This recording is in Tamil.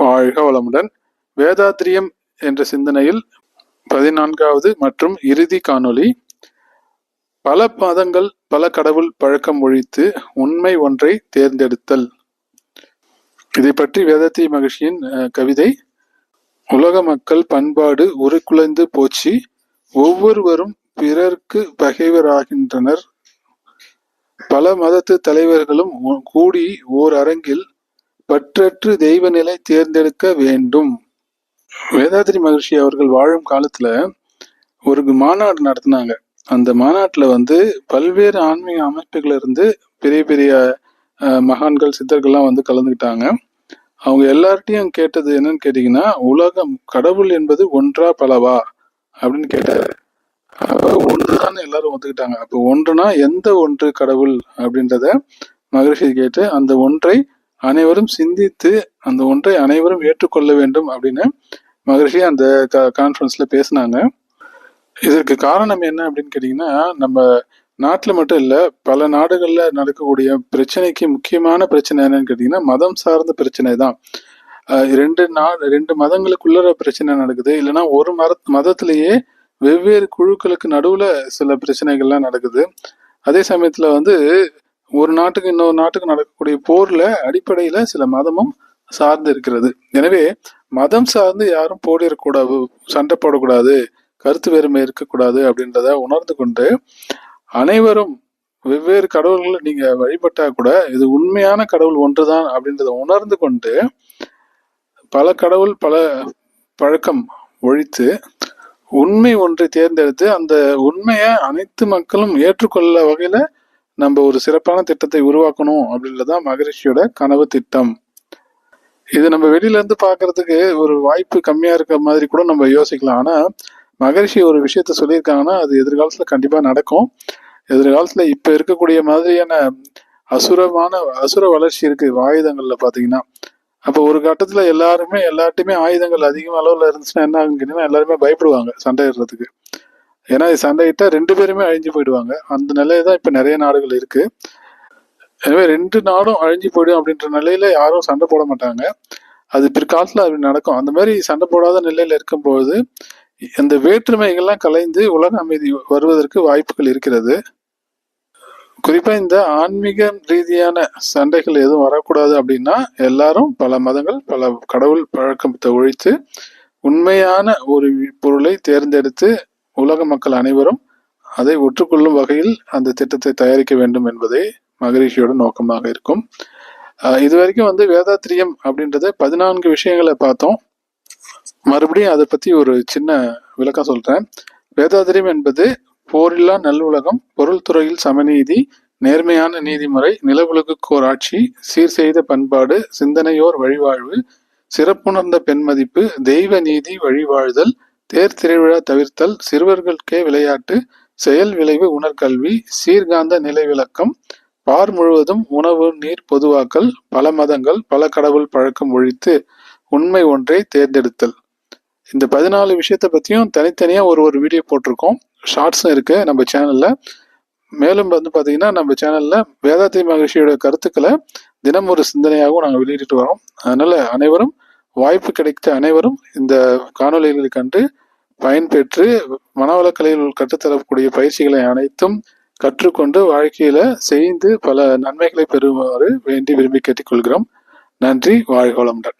வாழ்க வளமுடன். வேதாத்திரியம் என்ற சிந்தனையில் பதினான்காவது மற்றும் இறுதி காணொளி. பல மதங்கள் பல கடவுள் பழக்கம் ஒழித்து உண்மை ஒன்றை தேர்ந்தெடுத்தல். இதை பற்றி வேதாத்திரி மகிழ்ச்சியின் கவிதை உலக மக்கள் பண்பாடு உருக்குலைந்து போச்சு. ஒவ்வொருவரும் பிறர்க்கு பகைவராகின்றனர். பல மதத்து தலைவர்களும் கூடி ஓர் அரங்கில் பற்றற்று தெய்வ நிலை தேர்ந்தெடுக்க வேண்டும். வேதாதிரி மகிழ்ச்சி அவர்கள் வாழும் காலத்துல ஒரு மாநாடு நடத்தினாங்க. அந்த மாநாட்டுல வந்து பல்வேறு ஆன்மீக அமைப்புகள் இருந்து பெரிய பெரிய மகான்கள் சித்தர்கள்லாம் வந்து கலந்துக்கிட்டாங்க. அவங்க எல்லார்ட்டையும் கேட்டது என்னன்னு கேட்டீங்கன்னா உலகம் கடவுள் என்பது ஒன்றா பலவா? அப்படின்னு கேட்டாரு. அப்ப ஒன்றுதான் எல்லாரும் ஒத்துக்கிட்டாங்க. அப்ப ஒன்றுனா எந்த ஒன்று கடவுள் அப்படின்றத மகிழ்ச்சி கேட்டு அந்த ஒன்றை அனைவரும் சிந்தித்து அந்த ஒன்றை அனைவரும் ஏற்றுக்கொள்ள வேண்டும் அப்படின்னு மகரிஷி அந்த கான்ஃபரன்ஸ்ல பேசினாங்க. இதற்கு காரணம் என்ன அப்படின்னு கேட்டீங்கன்னா நம்ம நாட்டில் மட்டும் இல்லை பல நாடுகளில் நடக்கக்கூடிய பிரச்சனைக்கு முக்கியமான பிரச்சனை என்னன்னு கேட்டிங்கன்னா மதம் சார்ந்த பிரச்சனை தான். ரெண்டு நா ரெண்டு மதங்களுக்குள்ள பிரச்சனை நடக்குது. இல்லைன்னா ஒரு மத மதத்திலேயே வெவ்வேறு குழுக்களுக்கு நடுவில் சில பிரச்சனைகள்லாம் நடக்குது. அதே சமயத்தில் வந்து ஒரு நாட்டுக்கு இன்னொரு நாட்டுக்கு நடக்கக்கூடிய போர்ல அடிப்படையில சில மதமும் சார்ந்து இருக்கிறது. எனவே மதம் சார்ந்து யாரும் போடிடக்கூடாது சண்டை போடக்கூடாது கருத்து வேறுமை இருக்கக்கூடாது அப்படின்றத உணர்ந்து கொண்டு அனைவரும் வெவ்வேறு கடவுள்களை நீங்க வழிபட்டா கூட இது உண்மையான கடவுள் ஒன்றுதான் அப்படின்றத உணர்ந்து கொண்டு பல கடவுள் பல பழக்கம் ஒழித்து உண்மை ஒன்றை தேர்ந்தெடுத்து அந்த உண்மையை அனைத்து மக்களும் ஏற்றுக்கொள்ள வகையில நம்ம ஒரு சிறப்பான திட்டத்தை உருவாக்கணும் அப்படின்றதான் மகரிஷியோட கனவு திட்டம். இது நம்ம வெளியில இருந்து பாக்குறதுக்கு ஒரு வாய்ப்பு கம்மியா இருக்க மாதிரி கூட நம்ம யோசிக்கலாம். ஆனா மகரிஷி ஒரு விஷயத்த சொல்லியிருக்காங்கன்னா அது எதிர்காலத்துல கண்டிப்பா நடக்கும். எதிர்காலத்துல இப்ப இருக்கக்கூடிய மாதிரியான அசுரமான அசுர வளர்ச்சி இருக்கு ஆயுதங்கள்ல பாத்தீங்கன்னா அப்போ ஒரு கட்டத்துல எல்லாருமே எல்லார்ட்டையுமே ஆயுதங்கள் அதிகம் அளவுல இருந்துச்சுன்னா என்ன ஆகுன்னு கேட்டீங்கன்னா எல்லாருமே பயப்படுவாங்க சண்டையிடுறதுக்கு. ஏன்னா இது சண்டையிட்டா ரெண்டு பேருமே அழிஞ்சு போயிடுவாங்க. அந்த நிலையில தான் இப்போ நிறைய நாடுகள் இருக்கு. எனவே ரெண்டு நாடும் அழிஞ்சு போயிடும் அப்படின்ற நிலையில யாரும் சண்டை போட மாட்டாங்க. அது பிற்காலத்தில் அப்படி நடக்கும். அந்த மாதிரி சண்டை போடாத நிலையில இருக்கும்போது இந்த வேற்றுமைகள்லாம் கலைந்து உலக அமைதி வருவதற்கு வாய்ப்புகள் இருக்கிறது. குறிப்பா இந்த ஆன்மீக ரீதியான சண்டைகள் எதுவும் வரக்கூடாது அப்படின்னா எல்லாரும் பல மதங்கள் பல கடவுள் பழக்கத்தை ஒழித்து உண்மையான ஒரு பொருளை தேர்ந்தெடுத்து உலக மக்கள் அனைவரும் அதை ஒற்றுக்கொள்ளும் வகையில் அந்த திட்டத்தை தயாரிக்க வேண்டும் என்பதே மகரிஷியோட நோக்கமாக இருக்கும். இதுவரைக்கும் இது வரைக்கும் வந்து வேதாத்திரியம் அப்படின்றத பதினான்கு விஷயங்களை பார்த்தோம். மறுபடியும் அதை பத்தி ஒரு சின்ன விளக்கம் சொல்றேன். வேதாத்திரியம் என்பது போரில்லா நல்லுலகம் பொருள் துறையில் சமநீதி நேர்மையான நீதிமுறை நிலவுலகுக்கோர் ஆட்சி சீர் செய்த பண்பாடு சிந்தனையோர் வழிவாழ்வு சிறப்புணர்ந்த பெண்மதிப்பு தெய்வ நீதி வழிவாழ்தல் தேர் திருவிழா தவிர்த்தல் சிறுவர்களுக்கே விளையாட்டு செயல் விளைவு உணர்கல்வி சீர்காந்த நிலை விளக்கம் பார் முழுவதும் உணவு நீர் பொதுவாக்கல் பல மதங்கள் பல கடவுள் பழக்கம் ஒழித்து உண்மை ஒன்றை தேர்ந்தெடுத்தல். இந்த பதினாலு விஷயத்த பற்றியும் தனித்தனியாக ஒரு ஒரு வீடியோ போட்டிருக்கோம். ஷார்ட்ஸும் இருக்குது நம்ம சேனலில் மேலும் வந்து பார்த்தீங்கன்னா நம்ம சேனலில் வேதாத்தி மகிழ்ச்சியோட கருத்துக்களை தினம் ஒரு சிந்தனையாகவும் நாங்கள் வெளியிட்டு வரோம். அதனால் அனைவரும் வாய்ப்பு கிடைத்த அனைவரும் இந்த காணொளிகளை கண்டு பயன்பெற்று மனவளக்கலையில் கற்றுத்தரக்கூடிய பயிற்சிகளை அனைத்தும் கற்றுக்கொண்டு வாழ்க்கையில செய்து பல நன்மைகளை பெறுமாறு வேண்டி விரும்பி கேட்டுக்கொள்கிறோம். நன்றி வாழ்க வளமுடன்.